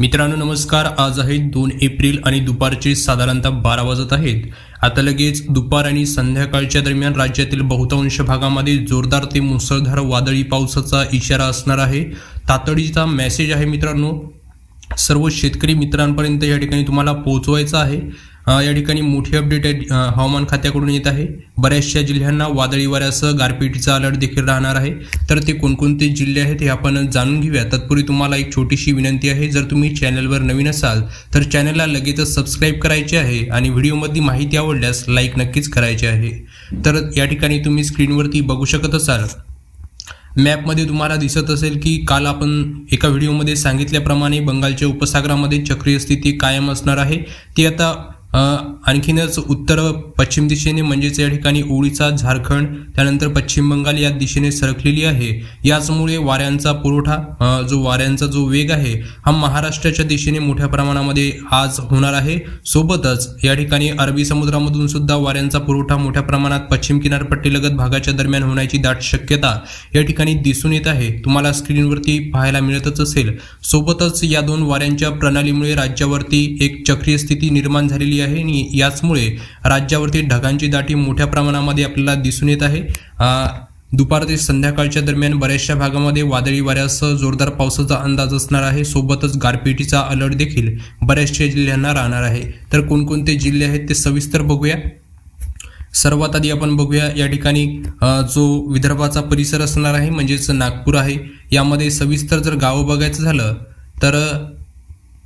मित्रांनो नमस्कार. आज आहे दोन एप्रिल आणि दुपारचे साधारणतः बारा वाजत आहेत. आता लगेच दुपार आणि संध्याकाळच्या दरम्यान राज्यातील बहुतांश भागामध्ये जोरदार ते मुसळधार वादळी पावसाचा इशारा असणार आहे. तातडीचा मेसेज आहे मित्रांनो. सर्व शेतकरी मित्रांपर्यंत या ठिकाणी तुम्हाला पोहोचवायचा आहे. या ठिकाणी मोठी अपडेट हवामान खात्याकडून येत आहे. बऱ्याचशा जिल्ह्यांना वादळी वाऱ्यासह गारपिटीचा अलर्ट देखील राहणार आहे. तर ते कोणकोणते जिल्हे आहेत हे आपण जाणून घेऊया. तत्पूर्वी तुम्हाला एक छोटीशी विनंती आहे. जर तुम्ही चॅनलवर नवीन असाल तर चॅनलला लगेचच सबस्क्राईब करायचे आहे आणि व्हिडिओमधली माहिती आवडल्यास लाईक नक्कीच करायचे आहे. तर या ठिकाणी तुम्ही स्क्रीनवरती बघू शकत असाल. मॅपमध्ये तुम्हाला दिसत असेल की काल आपण एका व्हिडिओमध्ये सांगितल्याप्रमाणे बंगालच्या उपसागरामध्ये चक्रीय स्थिती कायम असणार आहे. ती आता Uh, आणखीनच उत्तर पश्चिम दिशेने म्हणजेच या ठिकाणी ओडिसा झारखंड त्यानंतर पश्चिम बंगाल या दिशेने सरकलेली आहे. याचमुळे वाऱ्यांचा पुरवठा जो वाऱ्यांचा जो वेग आहे हा महाराष्ट्राच्या दिशेने मोठ्या प्रमाणामध्ये आज होणार आहे. सोबतच या ठिकाणी अरबी समुद्रामधून सुद्धा वाऱ्यांचा पुरवठा मोठ्या प्रमाणात पश्चिम किनारपट्टीलगत भागाच्या दरम्यान होण्याची दाट शक्यता या ठिकाणी दिसून येत आहे. तुम्हाला स्क्रीनवरती पाहायला मिळतच असेल. सोबतच या दोन वाऱ्यांच्या प्रणालीमुळे राज्यावरती एक चक्रीय स्थिती निर्माण झालेली आहे आणि याचमुळे राज्यावरती ढगांची दाटी मोठ्या प्रमाणामध्ये आपल्याला दिसून येत आहे. दुपार ते संध्याकाळच्या दरम्यान बऱ्याचशा भागामध्ये वादळी वाऱ्यासह जोरदार पावसाचा अंदाज असणार आहे. सोबतच गारपिटीचा अलर्ट देखील बऱ्याचशा जिल्ह्यांना राहणार आहे. तर कोणकोणते जिल्हे आहेत ते सविस्तर बघूया. सर्वात आधी आपण बघूया या ठिकाणी जो विदर्भाचा परिसर असणार आहे म्हणजेच नागपूर आहे. यामध्ये सविस्तर जर गावं बघायचं झालं तर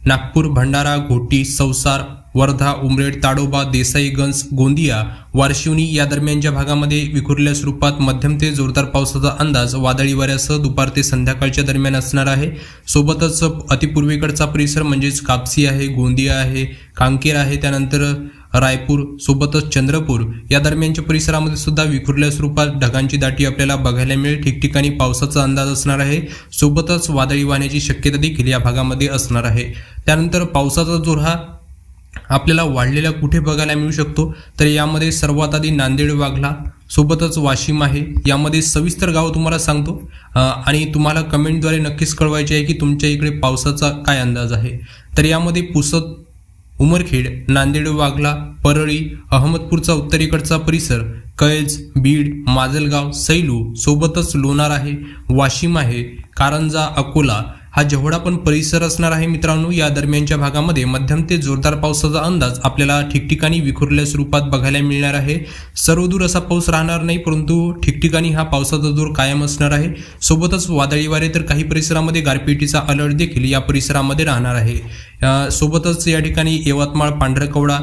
नागपूर भंडारा घोटी संसार वर्धा उमरेड ताडोबा देसाईगंज गोंदिया वारशिवनी या दरम्यानच्या भागामध्ये विखुरल्या स्वरूपात मध्यम ते जोरदार पावसाचा अंदाज वादळी वाऱ्यासह दुपार ते संध्याकाळच्या दरम्यान असणार आहे. सोबतच अतिपूर्वेकडचा परिसर म्हणजेच कापसी आहे गोंदिया आहे कांकेर आहे त्यानंतर रायपूर सोबतच चंद्रपूर या दरम्यानच्या परिसरामध्ये सुद्धा विखुरल्या स्वरूपात ढगांची दाटी आपल्याला बघायला मिळेल. ठिकठिकाणी पावसाचा अंदाज असणार आहे. सोबतच वादळी वाहण्याची शक्यता देखील या भागामध्ये असणार आहे. त्यानंतर पावसाचा जोर हा आपल्याला वाढलेला कुठे बघायला मिळू शकतो. तर यामध्ये सर्वात आधी नांदेड वाघला सोबतच वाशिम आहे. यामध्ये सविस्तर गाव तुम्हाला सांगतो. आणि तुम्हाला कमेंटद्वारे नक्कीच कळवायचे आहे की तुमच्या इकडे पावसाचा काय अंदाज आहे. तर यामध्ये पुसद उमरखेड नांदेड वाघला परळी अहमदपूरचा उत्तरेकडचा परिसर कैज बीड माजलगाव सैलू सोबतच लोणार आहे वाशिम आहे कारंजा अकोला हा जेवढा पण परिसर असणार आहे मित्रांनो या दरम्यानच्या भागामध्ये मध्यम ते जोरदार पावसाचा अंदाज आपल्याला ठिकठिकाणी विखुरल्या स्वरूपात बघायला मिळणार आहे. सर्वदूर असा पाऊस राहणार नाही परंतु ठिकठिकाणी हा पावसाचा जोर कायम असणार आहे. सोबतच वादळी वारे तर काही परिसरामध्ये गारपिटीचा अलर्ट देखील या परिसरामध्ये राहणार आहे. सोबतच या ठिकाणी यवतमाळ पांढरकवडा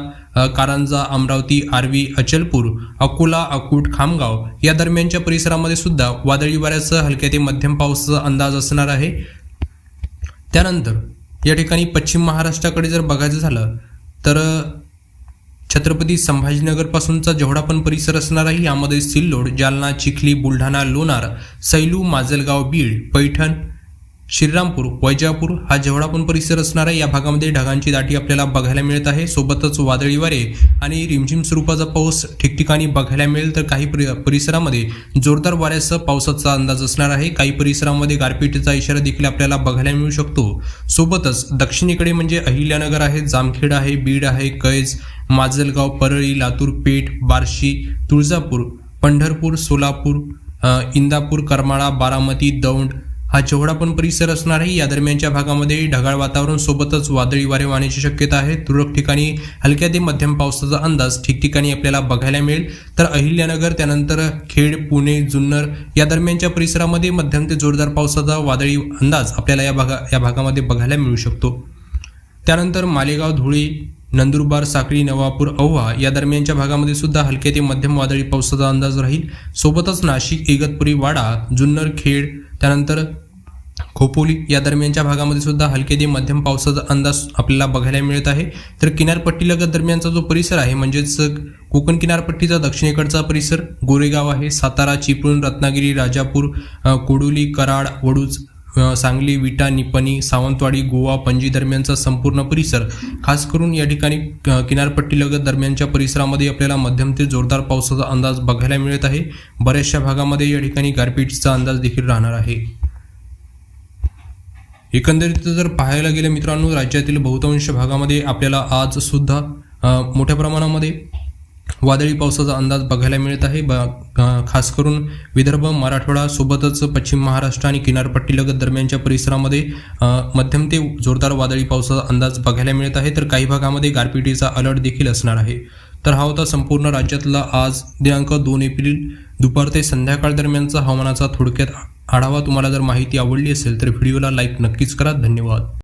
कारंजा अमरावती आर्वी अचलपूर अकोला अकूट खामगाव या दरम्यानच्या परिसरामध्ये सुद्धा वादळी वाऱ्यासह हलक्या ते मध्यम पावसाचा अंदाज असणार आहे. त्यानंतर या ठिकाणी पश्चिम महाराष्ट्राकडे जर बघायचं झालं तर छत्रपती संभाजीनगरपासूनचा जेवढा पण परिसर असणार आहे यामध्ये सिल्लोड जालना चिखली बुलढाणा लोणार सैलू माजलगाव बीड पैठण श्रीरामपूर वैजापूर हा जेवढा पण परिसर असणार आहे या भागामध्ये ढगांची दाटी आपल्याला बघायला मिळत आहे. सोबतच वादळी वारे आणि रिमझिम स्वरूपाचा पाऊस ठिकठिकाणी बघायला मिळेल. तर काही परिसरामध्ये जोरदार वाऱ्यासह पावसाचा अंदाज असणार आहे. काही परिसरामध्ये गारपीटचा इशारा देखील आपल्याला बघायला मिळू शकतो. सोबतच दक्षिणेकडे म्हणजे अहिल्यानगर आहे जामखेड आहे बीड आहे कैज माजलगाव परळी लातूर पेठ बार्शी तुळजापूर पंढरपूर सोलापूर इंदापूर करमाळा बारामती दौंड हा जेवढा पण परिसर असणार आहे या दरम्यानच्या भागामध्ये ढगाळ वातावरण सोबतच वादळी वारे वाहण्याची शक्यता आहे. तुरळक ठिकाणी हलक्या ते मध्यम पावसाचा अंदाज ठिकठिकाणी आपल्याला बघायला मिळेल. तर अहिल्यानगर त्यानंतर खेड पुणे जुन्नर या दरम्यानच्या परिसरामध्ये मध्यम ते जोरदार पावसाचा वादळी अंदाज आपल्याला या भागा या भागामध्ये बघायला मिळू शकतो. त्यानंतर मालेगाव धुळे नंदुरबार साक्री नवापूर औहा या दरम्यानच्या भागामध्ये सुद्धा हलके ते मध्यम वादळी पावसाचा अंदाज राहील. सोबतच नाशिक इगतपुरी वाडा जुन्नर खेड त्यानंतर खोपोली या दरम्यानच्या भागामध्ये सुद्धा हलके ते मध्यम पावसाचा अंदाज आपल्याला बघायला मिळत आहे. तर किनारपट्टीलगत दरम्यानचा जो परिसर आहे म्हणजेच कोकण किनारपट्टीचा दक्षिणेकडचा परिसर गोरेगाव आहे सातारा चिपळूण रत्नागिरी राजापूर कोडोली कराड वडूज सांगली विटा निपणी सावंतवाडी गोवा पणजी दरम्यानचा संपूर्ण परिसर. खास करून या ठिकाणी किनारपट्टीलगत दरम्यानच्या परिसरामध्ये आपल्याला मध्यम ते जोरदार पावसाचा अंदाज बघायला मिळत आहे. बऱ्याचशा भागामध्ये या ठिकाणी गारपीटचा अंदाज देखील राहणार आहे. एकंदरीत जर पाहायला गेलं मित्रांनो राज्यातील बहुतांश भागामध्ये आपल्याला आज सुद्धा मोठ्या प्रमाणामध्ये वादळी पावसाचा अंदाज बघायला मिळत आहे. ब खास करून विदर्भ मराठवाडा सोबतच पश्चिम महाराष्ट्र आणि किनारपट्टीलगत दरम्यानच्या परिसरामध्ये मध्यम ते जोरदार वादळी पावसाचा अंदाज बघायला मिळत आहे. तर काही भागामध्ये गारपिटीचा अलर्ट देखील असणार आहे. तर हा होता संपूर्ण राज्यातला आज दिनांक दोन एप्रिल दुपार ते संध्याकाळ दरम्यानचा हवामानाचा थोडक्यात आढावा तुम्हाला जर माहिती आवडली असेल तर व्हिडिओला लाईक नक्कीच करा. धन्यवाद.